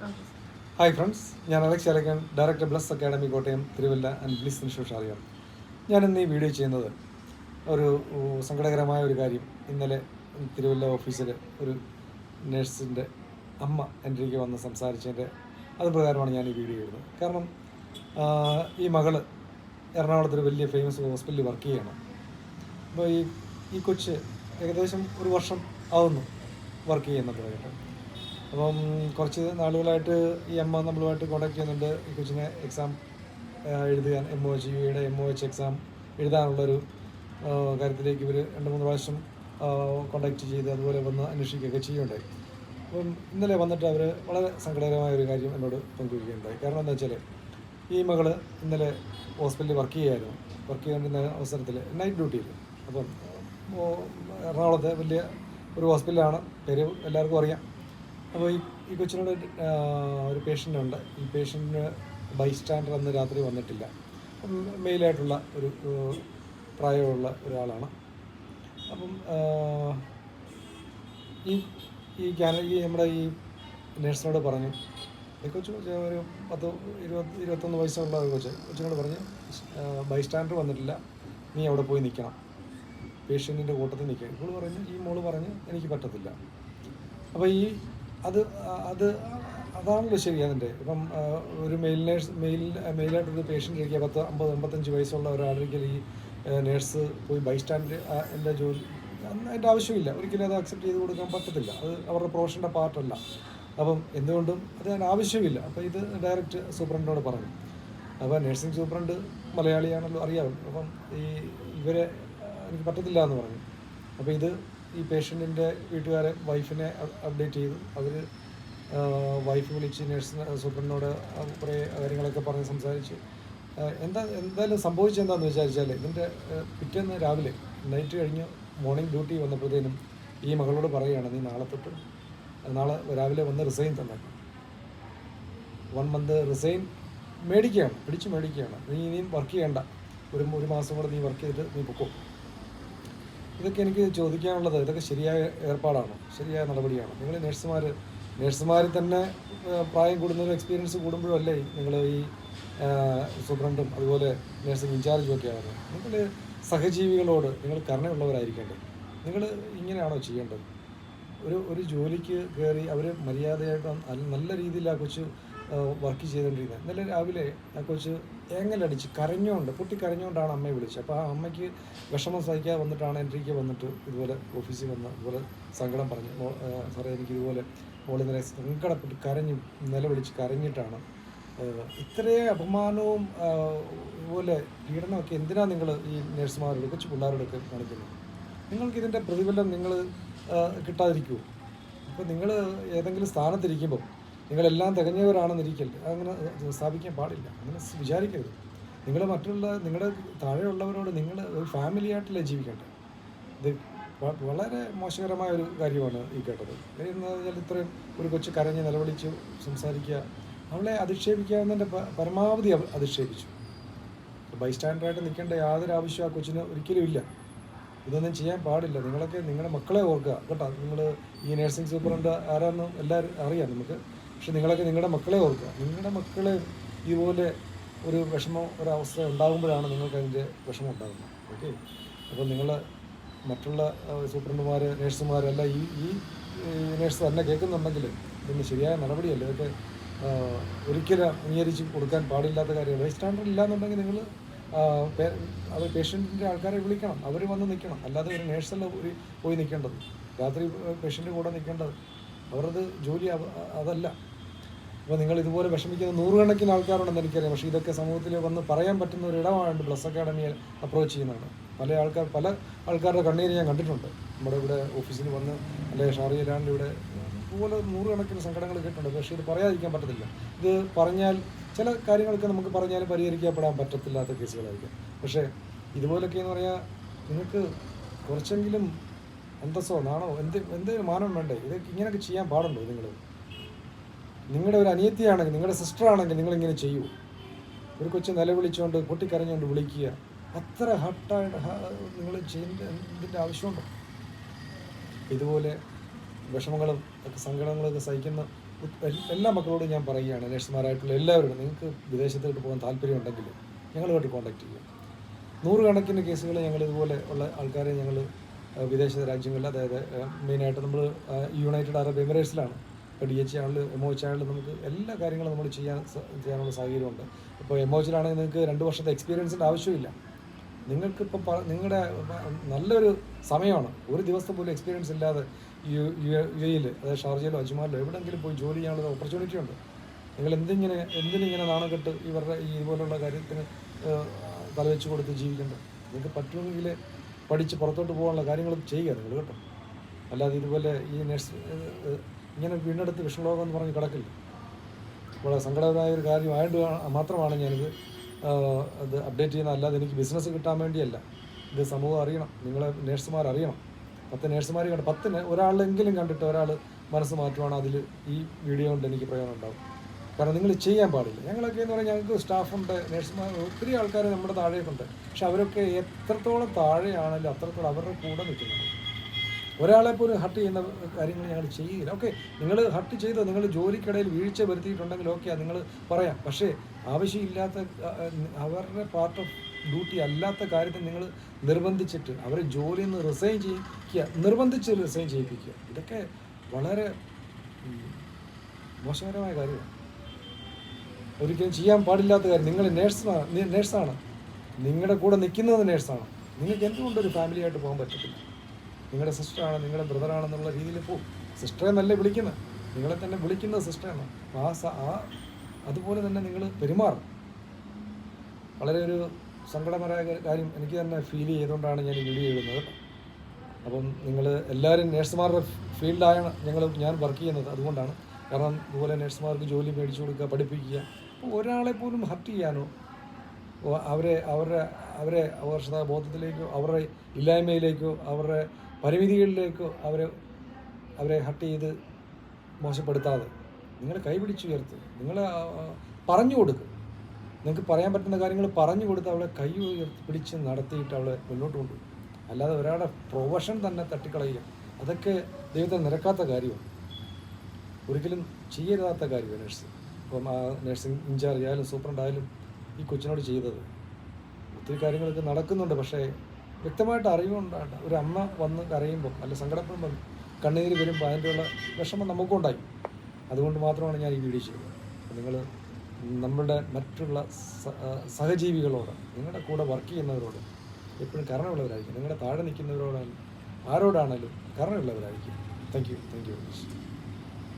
Hi friends ഞാൻ Alex Alakkan director Bless academy Kottayam Thiruvalla and Bliss institute അറിയാം ഞാൻ ഇന്ന് ഈ വീഡിയോ ചെയ്യുന്നത് ഒരു സങ്കടകരമായ ഒരു കാര്യം. ഇന്നലെ തിരുവല്ല ഓഫീസിൽ ഒരു നേഴ്സിന്റെ അമ്മ എന്റെ വന്ന് സംസാരിച്ചതിന്റെ അത് പ്രകാരമാണ് ഞാൻ ഈ വീഡിയോ ചെയ്യുന്നത് കാരണം ഈ മകൾ എറണാകുളത്ത് ഒരു വലിയ ഫേമസ് ഹോസ്പിറ്റലിൽ വർക്ക് ചെയ്യണം അപ്പോൾ ഈ ഈ കൊച്ച് ഏകദേശം ഒരു വർഷം ആവുന്നു വർക്ക് തുടങ്ങിയിട്ട്. അപ്പം കുറച്ച് നാളുകളായിട്ട് ഈ അമ്മ നമ്മളുമായിട്ട് കോൺടാക്ട് ചെയ്യുന്നുണ്ട്. ഈ കൊച്ചിനെ എക്സാം എഴുതാൻ എം ഒ എച്ച് യുടെ എം ഒ എച്ച് എക്സാം എഴുതാനുള്ളൊരു കാര്യത്തിലേക്ക് ഇവർ രണ്ട് മൂന്ന് പ്രാവശ്യം കോൺടാക്ട് ചെയ്ത് അതുപോലെ വന്ന് അന്വേഷിക്കുകയൊക്കെ ചെയ്യുകയുണ്ടായി അപ്പം ഇന്നലെ വന്നിട്ട് അവർ വളരെ സങ്കടകരമായ ഒരു കാര്യം എന്നോട് പങ്കുവയ്ക്കുകയുണ്ടായി കാരണം എന്താ വെച്ചാൽ ഈ മകൾ ഇന്നലെ ഹോസ്പിറ്റലിൽ വർക്ക് ചെയ്യായിരുന്നു വർക്ക് ചെയ്തുകൊണ്ടിരുന്ന അവസരത്തിൽ നൈറ്റ് ഡ്യൂട്ടിയിൽ അപ്പം എറണാകുളത്തെ വലിയ ഒരു ഹോസ്പിറ്റലാണ്. പേര് എല്ലാവർക്കും അറിയാം. അപ്പോൾ ഈ ഈ കൊച്ചിനോട് ഒരു പേഷ്യന്റ് ഉണ്ട് ഈ പേഷ്യന്റിന് ബൈസ്റ്റാൻഡർ അന്ന് രാത്രി വന്നിട്ടില്ല. മെയിലായിട്ടുള്ള ഒരു പ്രായമുള്ള ഒരാളാണ്. അപ്പം ഈ ഈ ക്യാന ഈ നമ്മുടെ ഈ നഴ്സിനോട് പറഞ്ഞു. ഈ കൊച്ചു കൊച്ച് ഒരു പത്ത് ഇരുപത് ഇരുപത്തൊന്ന് വയസ്സുള്ള ഒരു കൊച്ച് കൊച്ചിനോട് പറഞ്ഞു ബൈസ്റ്റാൻഡർ വന്നിട്ടില്ല. നീ അവിടെ പോയി നിൽക്കണം പേഷ്യന്റിന്റെ കൂട്ടത്തിൽ നിൽക്കണം ഇവൾ പറഞ്ഞ് ഈ മോൾ പറഞ്ഞ് എനിക്ക് പറ്റത്തില്ല. അപ്പോൾ ഈ അത് അത് അതാണല്ലോ ശരി അതിന്റെ. ഇപ്പം ഒരു മെയിൽ നേഴ്സ് മെയിൽ മെയിലായിട്ടൊരു പേഷ്യന്റ് ഇരിക്കുക പത്ത് അമ്പത് അമ്പത്തഞ്ച് വയസ്സുള്ള ഒരാളൊരിക്കൽ ഈ നേഴ്സ് പോയി ബൈസ്റ്റാൻഡ് എന്റെ ജോലി അതിന്റെ ആവശ്യമില്ല. ഒരിക്കലും അത് അക്സെപ്റ്റ് ചെയ്ത് കൊടുക്കാൻ പറ്റത്തില്ല. അത് അവരുടെ പ്രൊഫഷന്റെ പാർട്ടല്ല അപ്പം എന്തുകൊണ്ടും അത് അതിന് ആവശ്യമില്ല. അപ്പോൾ ഇത് ഡയറക്റ്റ് സൂപ്രണ്ടിനോട് പറഞ്ഞു അപ്പോൾ നഴ്സിംഗ് സൂപ്രണ്ട് മലയാളിയാണല്ലോ അറിയാമല്ലോ അപ്പം ഈ ഇവരെ എനിക്ക് പറ്റത്തില്ല എന്ന് പറഞ്ഞു അപ്പോൾ ഇത് ഈ പേഷ്യന്റിന്റെ വീട്ടുകാരെ വൈഫിനെ അപ്ഡേറ്റ് ചെയ്തു. അവർ വൈഫ് വിളിച്ച് നഴ്സ് സൂപ്രണ്ടിനോട് കുറേ കാര്യങ്ങളൊക്കെ പറഞ്ഞ് സംസാരിച്ച്. എന്താ എന്തായാലും സംഭവിച്ചെന്താന്ന് വിചാരിച്ചാൽ ഇതിന്റെ പിറ്റേന്ന് രാവിലെ നൈറ്റ് കഴിഞ്ഞ് മോർണിംഗ് ഡ്യൂട്ടി വന്നപ്പോഴത്തേനും ഈ മകളോട് പറയുകയാണ് നീ നാളെ തൊട്ട് നാളെ രാവിലെ വന്ന് റിസൈൻ തന്നേക്കാം വൺ മന്ത് റിസൈൻ മേടിക്കുകയാണ് പിടിച്ച് മേടിക്കുകയാണ്. നീ ഇനിയും വർക്ക് ചെയ്യണ്ട. ഒരു ഒരു മാസം കൂടെ നീ വർക്ക് ചെയ്തിട്ട് നീ പൊക്കോ. ഇതൊക്കെ എനിക്ക് ചോദിക്കാനുള്ളത് ഇതൊക്കെ ശരിയായ ഏർപ്പാടാണോ ശരിയായ നടപടിയാണോ. നിങ്ങൾ നഴ്സുമാർ നഴ്സുമാരിൽ തന്നെ പ്രായം കൂടുന്നൊരു എക്സ്പീരിയൻസ് കൂടുമ്പോഴല്ലേ നിങ്ങൾ ഈ സൂപ്രണ്ടും അതുപോലെ നഴ്സിംഗ് ഇൻചാർജും ഒക്കെ ഒക്കെയാണ് നിങ്ങൾ സഹജീവികളോട് നിങ്ങൾ കരുണയുള്ളവരായിരിക്കേണ്ടത് നിങ്ങൾ ഇങ്ങനെയാണോ ചെയ്യേണ്ടത്? ഒരു ഒരു ജോലിക്ക് കയറി അവർ മര്യാദയായിട്ട് നല്ല രീതിയിൽ ആ കൊച്ച് വർക്ക് ചെയ്തുകൊണ്ടിരുന്നത് ഇന്നലെ രാവിലെ ആ കൊച്ച് ഏങ്ങലടിച്ച് കരഞ്ഞുകൊണ്ട് പൊട്ടി കരഞ്ഞുകൊണ്ടാണ് അമ്മയെ വിളിച്ചത്. അപ്പോൾ ആ അമ്മയ്ക്ക് വിഷമം സഹിക്കാതെ വന്നിട്ടാണ് എൻട്രിക്ക് വന്നിട്ട് ഇതുപോലെ ഓഫീസിൽ വന്ന് ഇതുപോലെ സങ്കടം പറഞ്ഞു "മോ- സാറേ എനിക്ക് ഇതുപോലെ മോൾ ഇന്നലെ സങ്കടപ്പെട്ട് കരഞ്ഞു നിലവിളിച്ച് കരഞ്ഞിട്ടാണ്. ഇത്രയും അപമാനവും ഇതുപോലെ പീഡനമൊക്കെ എന്തിനാണ് നിങ്ങൾ ഈ നേഴ്സുമാരോട് കൊച്ചു പിള്ളേരോടൊക്കെ കാണിക്കുന്നത്? നിങ്ങൾക്ക് ഇതിന്റെ പ്രതിഫലം നിങ്ങൾ കിട്ടാതിരിക്കുമോ അപ്പോൾ നിങ്ങൾ ഏതെങ്കിലും സ്ഥാനത്തിരിക്കുമ്പോൾ നിങ്ങളെല്ലാം തികഞ്ഞവരാണെന്നിരിക്കൽ. അങ്ങനെ സ്ഥാപിക്കാൻ പാടില്ല. അങ്ങനെ വിചാരിക്കരുത്. നിങ്ങൾ മറ്റുള്ള നിങ്ങളുടെ താഴെയുള്ളവരോട് നിങ്ങൾ ഒരു ഫാമിലി ആയിട്ടല്ലേ ജീവിക്കേണ്ടത് ഇത് വളരെ മോശകരമായ ഒരു കാര്യമാണ് ഈ കേട്ടത്. എന്ന് പറഞ്ഞാൽ ഇത്രയും ഒരു കൊച്ചു കരഞ്ഞ് നിലവിളിച്ച് സംസാരിക്കുക അവളെ അധിക്ഷേപിക്കാവുന്നതിന്റെ പരമാവധി അധിക്ഷേപിച്ചു. ബൈസ്റ്റാൻഡറായിട്ട് നിൽക്കേണ്ട യാതൊരു ആവശ്യവും ആ കൊച്ചിന് ഒരിക്കലും ഇല്ല. ഇതൊന്നും ചെയ്യാൻ പാടില്ല. നിങ്ങളൊക്കെ നിങ്ങളുടെ മക്കളെ ഓർക്കുക. കേട്ടോ നിങ്ങൾ ഈ നഴ്സിംഗ് സൂപ്രണ്ട് ആരാന്നും എല്ലാവരും അറിയാം നമുക്ക്. പക്ഷെ നിങ്ങളൊക്കെ നിങ്ങളുടെ മക്കളെ ഓർക്കുക. നിങ്ങളുടെ മക്കൾ ഇതുപോലെ ഒരു വിഷമം ഒരവസ്ഥ ഉണ്ടാകുമ്പോഴാണ് നിങ്ങൾക്ക് അതിന്റെ വിഷമം ഉണ്ടാകുന്നത്. ഓക്കെ? അപ്പോൾ നിങ്ങൾ മറ്റുള്ള സൂപ്രണ്ടുമാർ നേഴ്സുമാർ അല്ല ഈ ഈ നേഴ്സ് തന്നെ കേൾക്കുന്നുണ്ടെങ്കിൽ ഇതൊന്നും ശരിയായ നടപടിയല്ല. ഇതൊക്കെ ഒരിക്കലും അംഗീകരിച്ച് കൊടുക്കാൻ പാടില്ലാത്ത കാര്യമാണ്. ബൈ സ്റ്റാൻഡേർഡ് ഇല്ലാന്നുണ്ടെങ്കിൽ നിങ്ങൾ അത് പേഷ്യന്റിന്റെ ആൾക്കാരെ വിളിക്കണം. അവർ വന്ന് നിൽക്കണം. അല്ലാതെ ഒരു നേഴ്സല്ല പോയി നിൽക്കേണ്ടത്. രാത്രി പേഷ്യന്റ് കൂടെ നിൽക്കേണ്ടത്. അവരത് ജോലി അതല്ല. അപ്പോൾ നിങ്ങൾ ഇതുപോലെ വിഷമിക്കുന്ന നൂറുകണക്കിന് ആൾക്കാരുണ്ടെന്ന് എനിക്കറിയാം. പക്ഷേ ഇതൊക്കെ സമൂഹത്തിൽ വന്ന് പറയാൻ പറ്റുന്ന ഒരു ഇടമാണ് ബ്ലസ് അക്കാഡമിയെ അപ്രോച്ച് ചെയ്യുന്നതാണ് പല ആൾക്കാർ പല ആൾക്കാരുടെ കണ്ണീര് ഞാൻ കണ്ടിട്ടുണ്ട്. നമ്മുടെ ഇവിടെ ഓഫീസിൽ വന്ന് അല്ലെങ്കിൽ ഷാറിയിലാണ്ട് ഇവിടെ ഇതുപോലെ നൂറുകണക്കിന് സങ്കടങ്ങൾ കേട്ടിട്ടുണ്ട്. പക്ഷേ ഇത് പറയാതിരിക്കാൻ പറ്റത്തില്ല. ഇത് പറഞ്ഞാൽ ചില കാര്യങ്ങളൊക്കെ നമുക്ക് പറഞ്ഞാലും പരിഹരിക്കപ്പെടാൻ പറ്റത്തില്ലാത്ത കേസുകളായിരിക്കും. പക്ഷേ ഇതുപോലൊക്കെ എന്ന് പറഞ്ഞാൽ നിങ്ങൾക്ക് കുറച്ചെങ്കിലും അന്തസ്സോ നാണോ? എന്ത് എന്തെങ്കിലും മാനം വേണ്ടേ? ഇതൊക്കെ ഇങ്ങനെയൊക്കെ ചെയ്യാൻ പാടുണ്ടോ നിങ്ങൾ? നിങ്ങളുടെ ഒരു അനിയത്തിയാണെങ്കിൽ നിങ്ങളുടെ സിസ്റ്റർ ആണെങ്കിൽ നിങ്ങളിങ്ങനെ ചെയ്യൂ. ഒരു കൊച്ചു നിലവിളിച്ചുകൊണ്ട് പൊട്ടിക്കരഞ്ഞുകൊണ്ട് വിളിക്കുക. അത്ര ഹട്ടായിട്ട് നിങ്ങൾ ചെയ്യേണ്ട ഇതിന്റെ ആവശ്യമുണ്ടോ? ഇതുപോലെ വിഷമങ്ങളും ഒക്കെ സങ്കടങ്ങളൊക്കെ സഹിക്കുന്ന എല്ലാ മക്കളോടും ഞാൻ പറയുകയാണ് നേഴ്സുമാരായിട്ടുള്ള എല്ലാവരും നിങ്ങൾക്ക് വിദേശത്തോട്ട് പോകാൻ താല്പര്യമുണ്ടെങ്കിൽ ഞങ്ങളുമായിട്ട് കോൺടാക്ട് ചെയ്യുക. നൂറുകണക്കിന് കേസുകൾ ഞങ്ങൾ ഇതുപോലെ ഉള്ള ആൾക്കാരെ ഞങ്ങൾ വിദേശ രാജ്യങ്ങളിൽ അതായത് മെയിനായിട്ട് നമ്മൾ യുണൈറ്റഡ് അറബ് എമിറേറ്റ്സിലാണ് ഇപ്പോൾ ഡി എച്ച് ആണെങ്കിലും എം ഒ എച്ച് ആണെങ്കിലും നമുക്ക് എല്ലാ കാര്യങ്ങളും നമ്മൾ ചെയ്യാൻ ചെയ്യാനുള്ള സാഹചര്യമുണ്ട്. ഇപ്പോൾ എം ഒ എച്ചിലാണെങ്കിൽ നിങ്ങൾക്ക് രണ്ട് വർഷത്തെ എക്സ്പീരിയൻസിന്റെ ആവശ്യമില്ല. നിങ്ങൾക്കിപ്പോൾ പ നിങ്ങളുടെ നല്ലൊരു സമയമാണ്. ഒരു ദിവസം പോലും എക്സ്പീരിയൻസ് ഇല്ലാതെ യു യു എയിൽ അതായത് ഷാർജയിലോ അജ്മാലിലോ എവിടെയെങ്കിലും പോയി ജോലി ചെയ്യാനുള്ള ഓപ്പർച്യൂണിറ്റി ഉണ്ട്. നിങ്ങൾ എന്തിങ്ങനെ എന്തിനിങ്ങനെ നാണം കെട്ട് ഇവരുടെ ഈ ഇതുപോലുള്ള കാര്യത്തിന് തലവെച്ച് കൊടുത്ത് ജീവിക്കേണ്ടത്? നിങ്ങൾക്ക് പറ്റുമെങ്കിൽ പഠിച്ച് പുറത്തോട്ട് പോകാനുള്ള കാര്യങ്ങൾ ചെയ്യുക നിങ്ങൾ കേട്ടോ. അല്ലാതെ ഇതുപോലെ ഈ നഴ്സ് ഇങ്ങനെ വീണ്ടെടുത്ത് വിഷ്ണുലോകം എന്ന് പറഞ്ഞ് കിടക്കില്ല. വളരെ സങ്കടകരമായ ഒരു കാര്യമായത് മാത്രമാണ് ഞാനിത് ഇത് അപ്ഡേറ്റ് ചെയ്യുന്നത്. അല്ലാതെ എനിക്ക് ബിസിനസ് കിട്ടാൻ വേണ്ടിയല്ല. ഇത് സമൂഹം അറിയണം. നിങ്ങളെ നേഴ്സുമാർ അറിയണം. പത്ത് നേഴ്സുമാർ കണ്ട് പത്തിന് ഒരാളെങ്കിലും കണ്ടിട്ട് ഒരാൾ മനസ്സ് മാറ്റുവാണ് അതിൽ ഈ വീഡിയോ കൊണ്ട് എനിക്ക് പ്രയോജനം ഉണ്ടാവും. കാരണം നിങ്ങൾ ചെയ്യാൻ പാടില്ല. ഞങ്ങളൊക്കെ എന്ന് പറഞ്ഞാൽ ഞങ്ങൾക്ക് സ്റ്റാഫുണ്ട് നേഴ്സുമാർ ഒത്തിരി ആൾക്കാർ നമ്മുടെ താഴേക്കുണ്ട്. പക്ഷെ അവരൊക്കെ എത്രത്തോളം താഴെയാണല്ലോ അത്രത്തോളം അവരുടെ കൂടെ നിൽക്കുന്നുണ്ട്. ഒരാളെ പോലും ഹർട്ട് ചെയ്യുന്ന കാര്യങ്ങൾ ഞങ്ങൾ ചെയ്യുകയില്ല ഓക്കെ നിങ്ങൾ ഹർട്ട് ചെയ്തോ നിങ്ങൾ ജോലിക്കിടയിൽ വീഴ്ച വരുത്തിയിട്ടുണ്ടെങ്കിൽ ഓക്കെ നിങ്ങൾ പറയാം. പക്ഷേ ആവശ്യമില്ലാത്ത അവരുടെ പാർട്ട് ഓഫ് ഡ്യൂട്ടി അല്ലാത്ത കാര്യത്തിൽ നിങ്ങൾ നിർബന്ധിച്ചിട്ട് അവരെ ജോലിയിൽ നിന്ന് റിസൈൻ ചെയ്യിക്കുക നിർബന്ധിച്ച് റിസൈൻ ചെയ്യിപ്പിക്കുക. ഇതൊക്കെ വളരെ മോശകരമായ കാര്യമാണ്. ഒരിക്കലും ചെയ്യാൻ പാടില്ലാത്ത കാര്യം. നിങ്ങൾ നേഴ്സാണ് നേഴ്സാണ് നിങ്ങളുടെ കൂടെ നിൽക്കുന്നത് നേഴ്സാണ് നിങ്ങൾക്ക് എന്തുകൊണ്ട് ഒരു ഫാമിലിയായിട്ട് പോകാൻ പറ്റത്തില്ല? നിങ്ങളുടെ സിസ്റ്ററാണ് നിങ്ങളുടെ ബ്രദറാണെന്നുള്ള രീതിയിൽ പോകും സിസ്റ്ററെ നല്ല വിളിക്കുന്നത്. നിങ്ങളെ തന്നെ വിളിക്കുന്നത് സിസ്റ്ററാണ്. ആ സ- ആ അതുപോലെ തന്നെ നിങ്ങൾ പെരുമാറും. വളരെ ഒരു സങ്കടകരമായ കാര്യം എനിക്ക് തന്നെ ഫീൽ ചെയ്തുകൊണ്ടാണ് ഞാൻ ഈ വീഡിയോ എഴുതുന്നത് അപ്പം നിങ്ങൾ എല്ലാവരും നേഴ്സുമാരുടെ ഫീൽഡായാണ് ഞങ്ങൾ ഞാൻ വർക്ക് ചെയ്യുന്നത് അതുകൊണ്ടാണ്. കാരണം ഇതുപോലെ നേഴ്സുമാർക്ക് ജോലി മേടിച്ചു കൊടുക്കുക പഠിപ്പിക്കുക. അപ്പോൾ ഒരാളെ പോലും ഹർട്ട് ചെയ്യാനോ അവരെ അവരുടെ അവരെ അവരുടെ ബോധത്തിലേക്കോ അവരുടെ ഇല്ലായ്മയിലേക്കോ അവരുടെ പരിമിതികളിലേക്കോ അവരെ അവരെ ഹട്ട് ചെയ്ത് മോശപ്പെടുത്താതെ നിങ്ങൾ കൈപിടിച്ച് ഉയർത്ത് നിങ്ങൾ പറഞ്ഞു കൊടുക്കുക നിങ്ങൾക്ക് പറയാൻ പറ്റുന്ന കാര്യങ്ങൾ പറഞ്ഞു കൊടുത്ത് അവളെ കൈ ഉയർത്തി പിടിച്ച് നടത്തിയിട്ട് അവളെ മുന്നോട്ട് കൊണ്ടുപോകും അല്ലാതെ ഒരാളുടെ പ്രൊഫഷൻ തന്നെ തട്ടിക്കളയുക. അതൊക്കെ ദൈവത്തെ നിരക്കാത്ത കാര്യമാണ്. ഒരിക്കലും ചെയ്യരുതാത്ത കാര്യമാണ് നഴ്സ്. ഇപ്പം ആ നഴ്സിംഗ് ഇൻചാർജ് ആയാലും സൂപ്രണ്ട് ആയാലും ഈ കൊച്ചിനോട് ചെയ്തത്. ഒത്തിരി കാര്യങ്ങളൊക്കെ നടക്കുന്നുണ്ട്. പക്ഷേ വ്യക്തമായിട്ട് അറിവുണ്ടായിട്ട് ഒരു അമ്മ വന്ന് കരയുമ്പോൾ അല്ല സങ്കടപ്പെടുമ്പോൾ കണ്ണീര് വരുമ്പോൾ അതിന്റെയുള്ള വിഷമം നമുക്കും ഉണ്ടായി അതുകൊണ്ട് മാത്രമാണ് ഞാൻ ഈ വീഡിയോ ചെയ്തത്. നിങ്ങൾ നമ്മളുടെ മറ്റുള്ള സഹജീവികളോട് നിങ്ങളുടെ കൂടെ വർക്ക് ചെയ്യുന്നവരോട് എപ്പോഴും കരുണയുള്ളവരായിരിക്കും. നിങ്ങളുടെ താഴെ നിൽക്കുന്നവരോടാണ് ആരോടാണെങ്കിലും കരുണയുള്ളവരായിരിക്കും. Thank you thank you very much